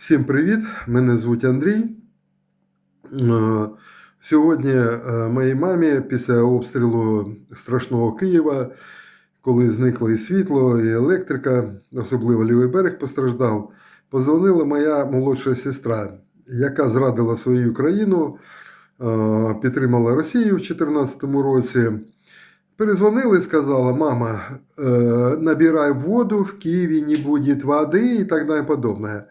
Всім привіт! Мене звуть Андрій. Е, Сьогодні е, моїй мамі після обстрілу страшного Києва, коли зникло і світло, і електрика, особливо лівий берег постраждав, позвонила моя молодша сестра, яка зрадила свою країну, е, підтримала Росію в 2014 році. Перезвонила і сказала, мама, набирай воду, в Києві не буде води і так далі подобне.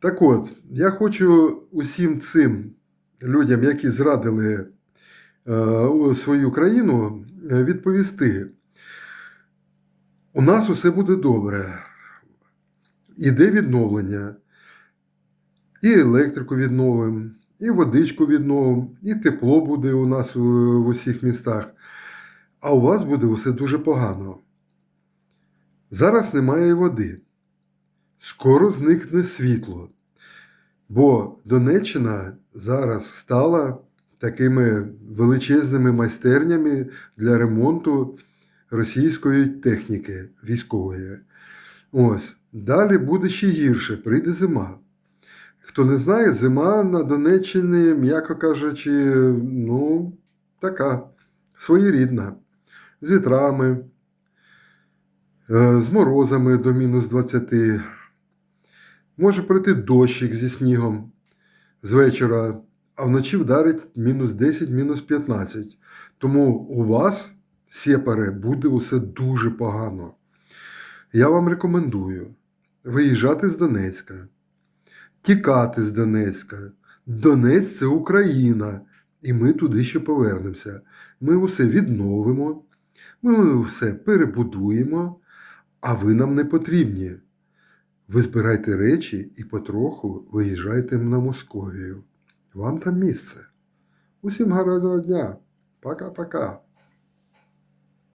Так от, я хочу усім цим людям, які зрадили е, свою країну, е, відповісти. У нас усе буде добре. Іде відновлення. І електрику відновимо, і водичку відновимо, і тепло буде у нас в усіх містах. А у вас буде усе дуже погано. Зараз немає води. Скоро зникне світло. Бо Донеччина зараз стала такими величезними майстернями для ремонту російської техніки військової. Ось. Далі буде ще гірше, прийде зима. Хто не знає, зима на Донеччині, м'яко кажучи, ну, така своєрідна. З вітрами, е, з морозами до мінус 20. Може прийти дощик зі снігом з вечора, а вночі вдарить мінус 10, мінус 15. Тому у вас, сєпаре, буде усе дуже погано. Я вам рекомендую виїжджати з Донецька, тікати з Донецька. Донець це Україна, і ми туди ще повернемося. Ми усе відновимо, ми все перебудуємо, а ви нам не потрібні. Ви збирайте речі і потроху виїжджайте на Московію. Вам там місце. Усім гарного дня. Пока-пока.